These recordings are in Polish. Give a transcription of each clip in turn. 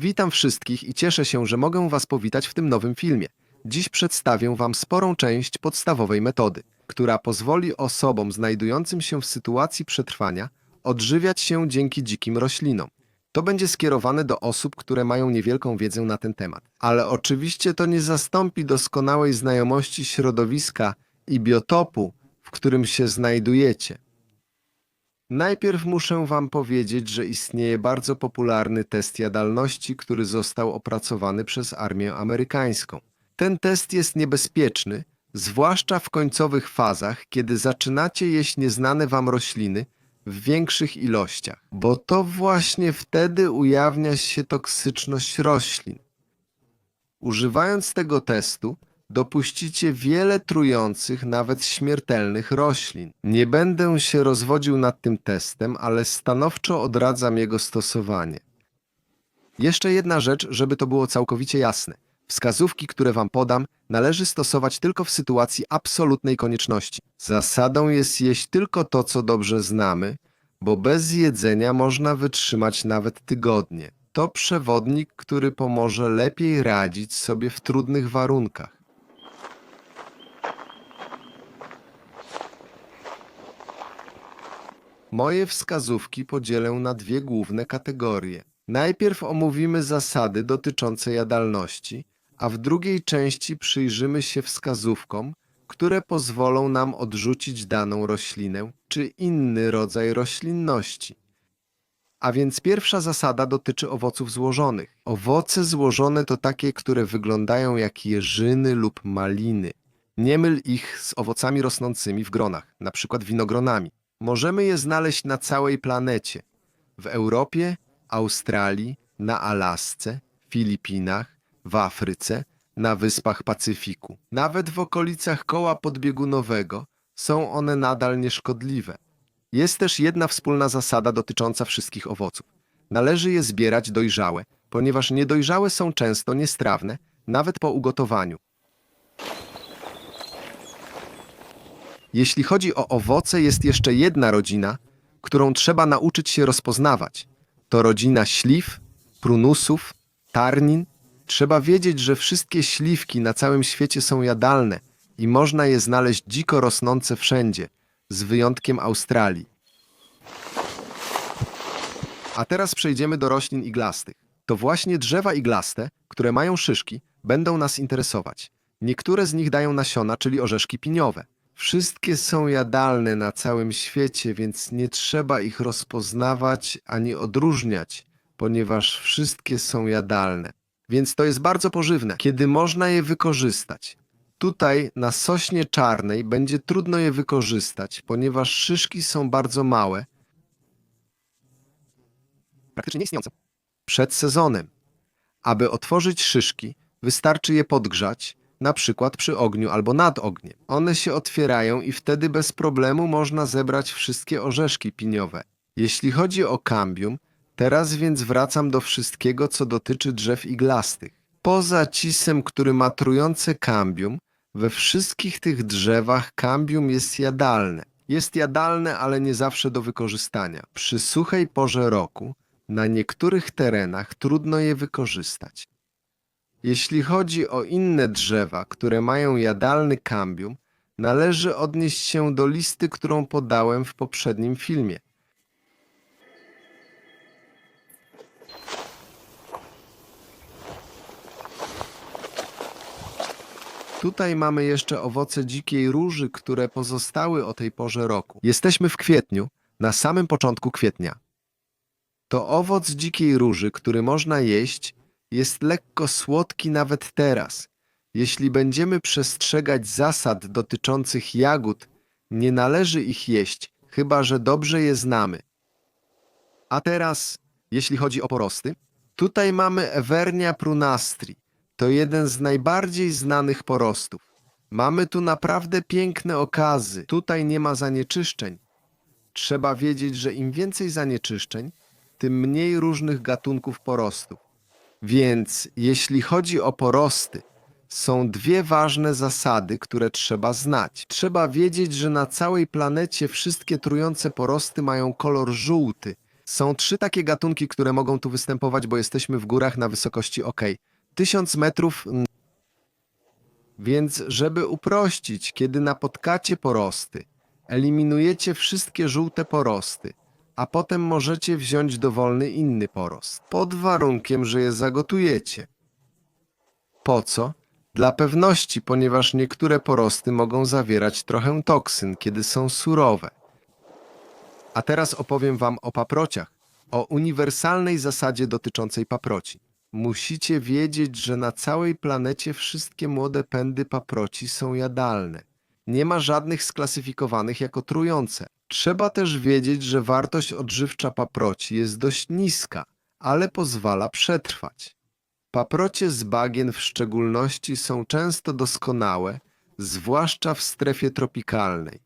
Witam wszystkich i cieszę się, że mogę Was powitać w tym nowym filmie. Dziś przedstawię Wam sporą część podstawowej metody, która pozwoli osobom znajdującym się w sytuacji przetrwania odżywiać się dzięki dzikim roślinom. To będzie skierowane do osób, które mają niewielką wiedzę na ten temat. Ale oczywiście to nie zastąpi doskonałej znajomości środowiska i biotopu, w którym się znajdujecie. Najpierw muszę Wam powiedzieć, że istnieje bardzo popularny test jadalności, który został opracowany przez armię amerykańską. Ten test jest niebezpieczny, zwłaszcza w końcowych fazach, kiedy zaczynacie jeść nieznane Wam rośliny w większych ilościach, bo to właśnie wtedy ujawnia się toksyczność roślin. Używając tego testu, dopuścicie wiele trujących, nawet śmiertelnych roślin. Nie będę się rozwodził nad tym testem, ale stanowczo odradzam jego stosowanie. Jeszcze jedna rzecz, żeby to było całkowicie jasne. Wskazówki, które Wam podam, należy stosować tylko w sytuacji absolutnej konieczności. Zasadą jest jeść tylko to, co dobrze znamy, bo bez jedzenia można wytrzymać nawet tygodnie. To przewodnik, który pomoże lepiej radzić sobie w trudnych warunkach. Moje wskazówki podzielę na dwie główne kategorie. Najpierw omówimy zasady dotyczące jadalności, a w drugiej części przyjrzymy się wskazówkom, które pozwolą nam odrzucić daną roślinę czy inny rodzaj roślinności. A więc pierwsza zasada dotyczy owoców złożonych. Owoce złożone to takie, które wyglądają jak jeżyny lub maliny. Nie myl ich z owocami rosnącymi w gronach, na przykład winogronami. Możemy je znaleźć na całej planecie. W Europie, Australii, na Alasce, Filipinach, w Afryce, na wyspach Pacyfiku. Nawet w okolicach koła podbiegunowego są one nadal nieszkodliwe. Jest też jedna wspólna zasada dotycząca wszystkich owoców. Należy je zbierać dojrzałe, ponieważ niedojrzałe są często niestrawne, nawet po ugotowaniu. Jeśli chodzi o owoce, jest jeszcze jedna rodzina, którą trzeba nauczyć się rozpoznawać. To rodzina śliw, prunusów, tarnin. Trzeba wiedzieć, że wszystkie śliwki na całym świecie są jadalne i można je znaleźć dziko rosnące wszędzie, z wyjątkiem Australii. A teraz przejdziemy do roślin iglastych. To właśnie drzewa iglaste, które mają szyszki, będą nas interesować. Niektóre z nich dają nasiona, czyli orzeszki piniowe. Wszystkie są jadalne na całym świecie, więc nie trzeba ich rozpoznawać ani odróżniać, ponieważ wszystkie są jadalne. Więc to jest bardzo pożywne, kiedy można je wykorzystać. Tutaj na sośnie czarnej będzie trudno je wykorzystać, ponieważ szyszki są bardzo małe, praktycznie nieistniejące. Przed sezonem. Aby otworzyć szyszki, wystarczy je podgrzać, na przykład przy ogniu albo nad ogniem. One się otwierają i wtedy bez problemu można zebrać wszystkie orzeszki piniowe. Jeśli chodzi o kambium, teraz więc wracam do wszystkiego, co dotyczy drzew iglastych. Poza cisem, który ma trujące kambium, we wszystkich tych drzewach kambium jest jadalne. Jest jadalne, ale nie zawsze do wykorzystania. Przy suchej porze roku na niektórych terenach trudno je wykorzystać. Jeśli chodzi o inne drzewa, które mają jadalny kambium, należy odnieść się do listy, którą podałem w poprzednim filmie. Tutaj mamy jeszcze owoce dzikiej róży, które pozostały o tej porze roku. Jesteśmy w kwietniu, na samym początku kwietnia. To owoc dzikiej róży, który można jeść, jest lekko słodki nawet teraz. Jeśli będziemy przestrzegać zasad dotyczących jagód, nie należy ich jeść, chyba że dobrze je znamy. A teraz, jeśli chodzi o porosty, tutaj mamy Evernia prunastri. To jeden z najbardziej znanych porostów. Mamy tu naprawdę piękne okazy. Tutaj nie ma zanieczyszczeń. Trzeba wiedzieć, że im więcej zanieczyszczeń, tym mniej różnych gatunków porostów. Więc jeśli chodzi o porosty, są dwie ważne zasady, które trzeba znać. Trzeba wiedzieć, że na całej planecie wszystkie trujące porosty mają kolor żółty, Są trzy takie gatunki, które mogą tu występować, bo jesteśmy w górach na wysokości OK. 1000 metrów. Więc, żeby uprościć, kiedy napotkacie porosty, eliminujecie wszystkie żółte porosty, a potem możecie wziąć dowolny inny porost, pod warunkiem, że je zagotujecie. Po co? Dla pewności, ponieważ niektóre porosty mogą zawierać trochę toksyn, kiedy są surowe. A teraz opowiem Wam o paprociach, o uniwersalnej zasadzie dotyczącej paproci. Musicie wiedzieć, że na całej planecie wszystkie młode pędy paproci są jadalne. Nie ma żadnych sklasyfikowanych jako trujące. Trzeba też wiedzieć, że wartość odżywcza paproci jest dość niska, ale pozwala przetrwać. Paprocie z bagien w szczególności są często doskonałe, zwłaszcza w strefie tropikalnej.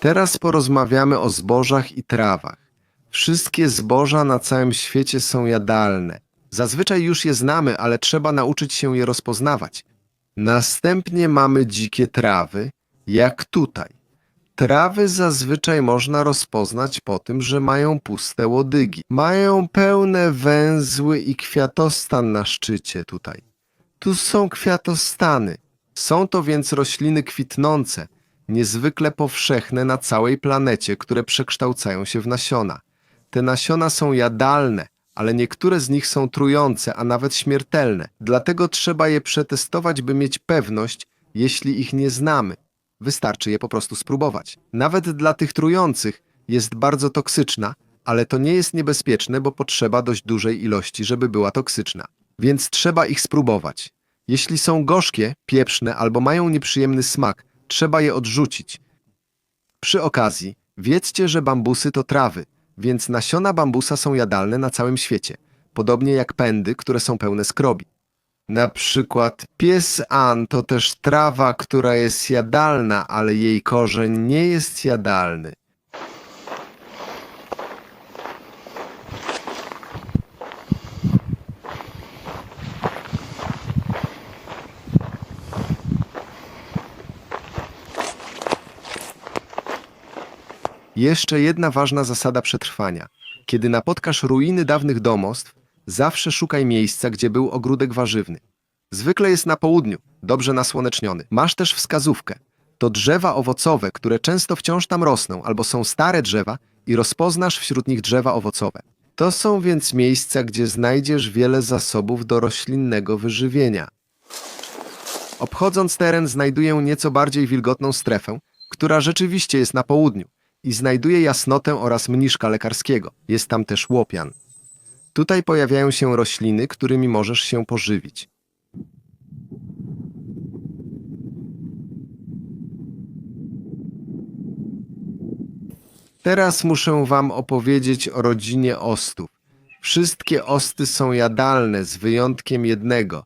Teraz porozmawiamy o zbożach i trawach. Wszystkie zboża na całym świecie są jadalne. Zazwyczaj już je znamy, ale trzeba nauczyć się je rozpoznawać. Następnie mamy dzikie trawy, jak tutaj. Trawy zazwyczaj można rozpoznać po tym, że mają puste łodygi. Mają pełne węzły i kwiatostan na szczycie tutaj. Tu są kwiatostany. Są to więc rośliny kwitnące, niezwykle powszechne na całej planecie, które przekształcają się w nasiona. Te nasiona są jadalne, ale niektóre z nich są trujące, a nawet śmiertelne. Dlatego trzeba je przetestować, by mieć pewność, jeśli ich nie znamy. Wystarczy je po prostu spróbować. Nawet dla tych trujących jest bardzo toksyczna, ale to nie jest niebezpieczne, bo potrzeba dość dużej ilości, żeby była toksyczna. Więc trzeba ich spróbować. Jeśli są gorzkie, pieprzne albo mają nieprzyjemny smak, trzeba je odrzucić. Przy okazji, wiedzcie, że bambusy to trawy, więc nasiona bambusa są jadalne na całym świecie, podobnie jak pędy, które są pełne skrobi. Na przykład pies An to też trawa, która jest jadalna, ale jej korzeń nie jest jadalny. Jeszcze jedna ważna zasada przetrwania. Kiedy napotkasz ruiny dawnych domostw, zawsze szukaj miejsca, gdzie był ogródek warzywny. Zwykle jest na południu, dobrze nasłoneczniony. Masz też wskazówkę. To drzewa owocowe, które często wciąż tam rosną, albo są stare drzewa i rozpoznasz wśród nich drzewa owocowe. To są więc miejsca, gdzie znajdziesz wiele zasobów do roślinnego wyżywienia. Obchodząc teren, znajduję nieco bardziej wilgotną strefę, która rzeczywiście jest na południu i znajduje jasnotę oraz mniszka lekarskiego. Jest tam też łopian. Tutaj pojawiają się rośliny, którymi możesz się pożywić. Teraz muszę wam opowiedzieć o rodzinie ostów. Wszystkie osty są jadalne z wyjątkiem jednego.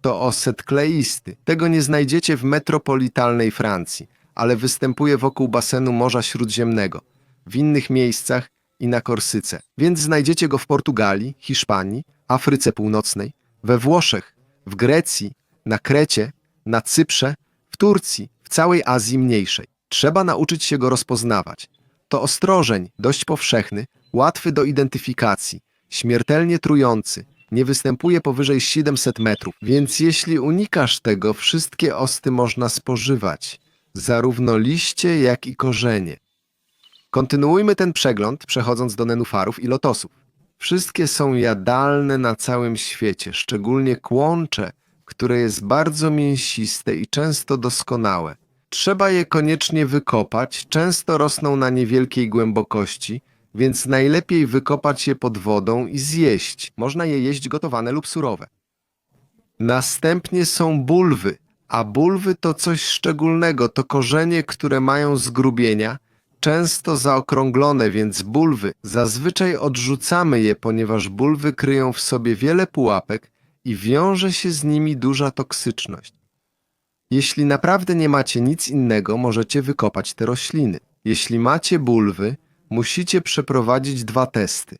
To oset kleisty. Tego nie znajdziecie w metropolitalnej Francji, ale występuje wokół basenu Morza Śródziemnego, w innych miejscach i na Korsyce. Więc znajdziecie go w Portugalii, Hiszpanii, Afryce Północnej, we Włoszech, w Grecji, na Krecie, na Cyprze, w Turcji, w całej Azji Mniejszej. Trzeba nauczyć się go rozpoznawać. To ostrożeń, dość powszechny, łatwy do identyfikacji, śmiertelnie trujący, nie występuje powyżej 700 metrów, więc jeśli unikasz tego, wszystkie osty można spożywać, zarówno liście, jak i korzenie. Kontynuujmy ten przegląd, przechodząc do nenufarów i lotosów. Wszystkie są jadalne na całym świecie, szczególnie kłącze, które jest bardzo mięsiste i często doskonałe. Trzeba je koniecznie wykopać, często rosną na niewielkiej głębokości, więc najlepiej wykopać je pod wodą i zjeść. Można je jeść gotowane lub surowe. Następnie są bulwy, a bulwy to coś szczególnego, to korzenie, które mają zgrubienia, często zaokrąglone, więc bulwy zazwyczaj odrzucamy je, ponieważ bulwy kryją w sobie wiele pułapek i wiąże się z nimi duża toksyczność. Jeśli naprawdę nie macie nic innego, możecie wykopać te rośliny. Jeśli macie bulwy, musicie przeprowadzić dwa testy.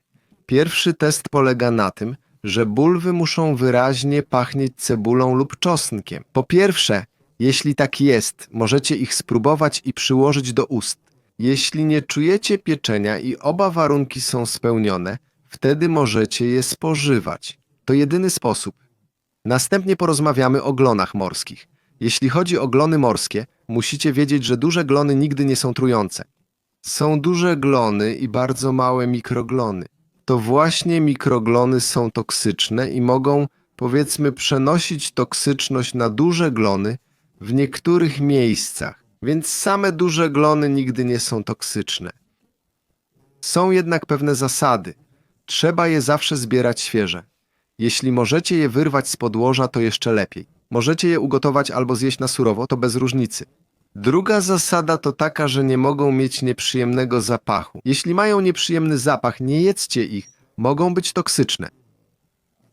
Pierwszy test polega na tym, że bulwy muszą wyraźnie pachnieć cebulą lub czosnkiem. Po pierwsze, jeśli tak jest, możecie ich spróbować i przyłożyć do ust. Jeśli nie czujecie pieczenia i oba warunki są spełnione, wtedy możecie je spożywać. To jedyny sposób. Następnie porozmawiamy o glonach morskich. Jeśli chodzi o glony morskie, musicie wiedzieć, że duże glony nigdy nie są trujące. Są duże glony i bardzo małe mikroglony. To właśnie mikroglony są toksyczne i mogą, powiedzmy, przenosić toksyczność na duże glony w niektórych miejscach, więc same duże glony nigdy nie są toksyczne. Są jednak pewne zasady. Trzeba je zawsze zbierać świeże. Jeśli możecie je wyrwać z podłoża, to jeszcze lepiej. Możecie je ugotować albo zjeść na surowo, to bez różnicy. Druga zasada to taka, że nie mogą mieć nieprzyjemnego zapachu. Jeśli mają nieprzyjemny zapach, nie jedzcie ich, mogą być toksyczne.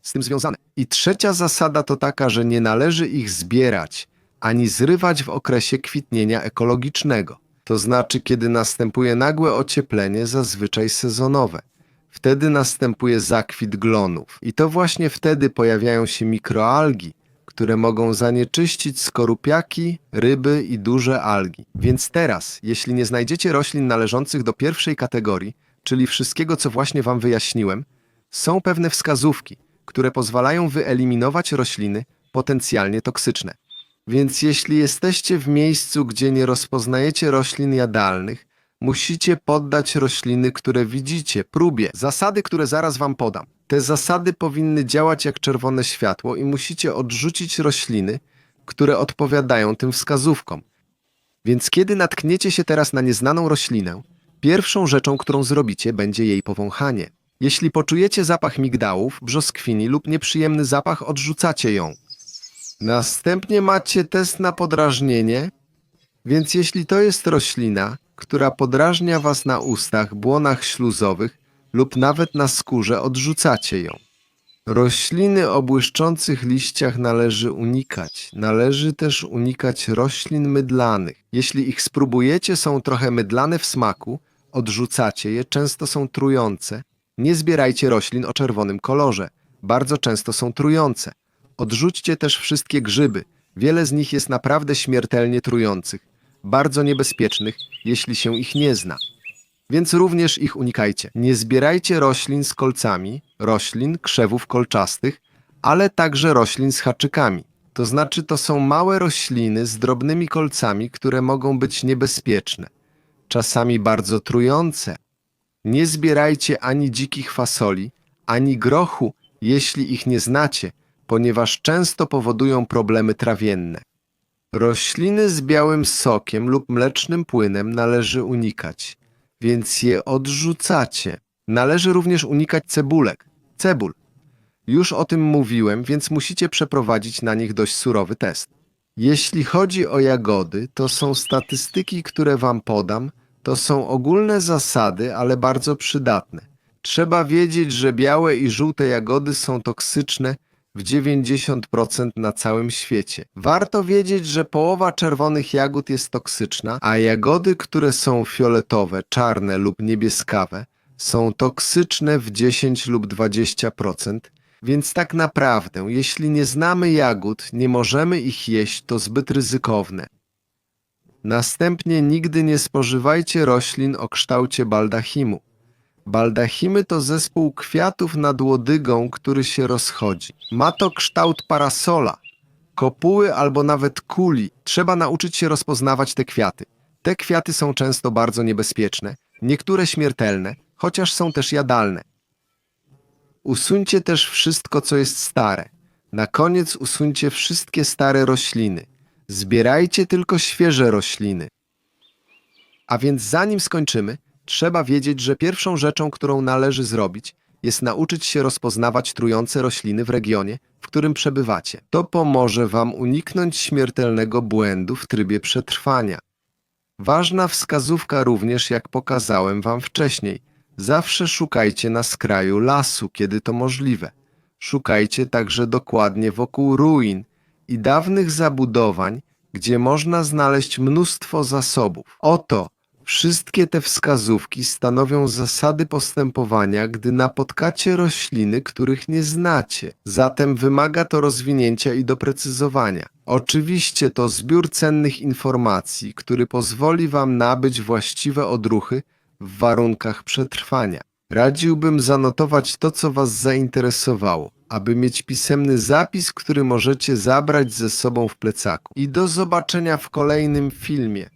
Z tym związane. I trzecia zasada to taka, że nie należy ich zbierać ani zrywać w okresie kwitnienia ekologicznego. To znaczy, kiedy następuje nagłe ocieplenie, zazwyczaj sezonowe. Wtedy następuje zakwit glonów. I to właśnie wtedy pojawiają się mikroalgi, które mogą zanieczyścić skorupiaki, ryby i duże algi. Więc teraz, jeśli nie znajdziecie roślin należących do pierwszej kategorii, czyli wszystkiego, co właśnie Wam wyjaśniłem, są pewne wskazówki, które pozwalają wyeliminować rośliny potencjalnie toksyczne. Więc jeśli jesteście w miejscu, gdzie nie rozpoznajecie roślin jadalnych, musicie poddać rośliny, które widzicie, próbie. Zasady, które zaraz wam podam. Te zasady powinny działać jak czerwone światło i musicie odrzucić rośliny, które odpowiadają tym wskazówkom. Więc kiedy natkniecie się teraz na nieznaną roślinę, pierwszą rzeczą, którą zrobicie, będzie jej powąchanie. Jeśli poczujecie zapach migdałów, brzoskwini lub nieprzyjemny zapach, odrzucacie ją. Następnie macie test na podrażnienie, więc jeśli to jest roślina, która podrażnia was na ustach, błonach śluzowych lub nawet na skórze, odrzucacie ją. Rośliny o błyszczących liściach należy unikać. Należy też unikać roślin mydlanych. Jeśli ich spróbujecie, są trochę mydlane w smaku, odrzucacie je, często są trujące. Nie zbierajcie roślin o czerwonym kolorze. Bardzo często są trujące. Odrzućcie też wszystkie grzyby. Wiele z nich jest naprawdę śmiertelnie trujących, bardzo niebezpiecznych, jeśli się ich nie zna. Więc również ich unikajcie. Nie zbierajcie roślin z kolcami, roślin, krzewów kolczastych, ale także roślin z haczykami. To znaczy, to są małe rośliny z drobnymi kolcami, które mogą być niebezpieczne, czasami bardzo trujące. Nie zbierajcie ani dzikich fasoli, ani grochu, jeśli ich nie znacie, ponieważ często powodują problemy trawienne. Rośliny z białym sokiem lub mlecznym płynem należy unikać, więc je odrzucacie. Należy również unikać cebulek, cebul. Już o tym mówiłem, więc musicie przeprowadzić na nich dość surowy test. Jeśli chodzi o jagody, to są statystyki, które Wam podam, to są ogólne zasady, ale bardzo przydatne. Trzeba wiedzieć, że białe i żółte jagody są toksyczne w 90% na całym świecie. Warto wiedzieć, że połowa czerwonych jagód jest toksyczna, a jagody, które są fioletowe, czarne lub niebieskawe, są toksyczne w 10 lub 20%. Więc tak naprawdę, jeśli nie znamy jagód, nie możemy ich jeść, to zbyt ryzykowne. Następnie nigdy nie spożywajcie roślin o kształcie baldachimu. Baldachimy to zespół kwiatów nad łodygą, który się rozchodzi. Ma to kształt parasola, kopuły albo nawet kuli. Trzeba nauczyć się rozpoznawać te kwiaty. Te kwiaty są często bardzo niebezpieczne, niektóre śmiertelne, chociaż są też jadalne. Usuńcie też wszystko, co jest stare. Na koniec usuńcie wszystkie stare rośliny. Zbierajcie tylko świeże rośliny. A więc zanim skończymy, trzeba wiedzieć, że pierwszą rzeczą, którą należy zrobić, jest nauczyć się rozpoznawać trujące rośliny w regionie, w którym przebywacie. To pomoże Wam uniknąć śmiertelnego błędu w trybie przetrwania. Ważna wskazówka również, jak pokazałem Wam wcześniej. Zawsze szukajcie na skraju lasu, kiedy to możliwe. Szukajcie także dokładnie wokół ruin i dawnych zabudowań, gdzie można znaleźć mnóstwo zasobów. Oto Wszystkie te wskazówki stanowią zasady postępowania, gdy napotkacie rośliny, których nie znacie. Zatem wymaga to rozwinięcia i doprecyzowania. Oczywiście to zbiór cennych informacji, który pozwoli Wam nabyć właściwe odruchy w warunkach przetrwania. Radziłbym zanotować to, co Was zainteresowało, aby mieć pisemny zapis, który możecie zabrać ze sobą w plecaku. I do zobaczenia w kolejnym filmie.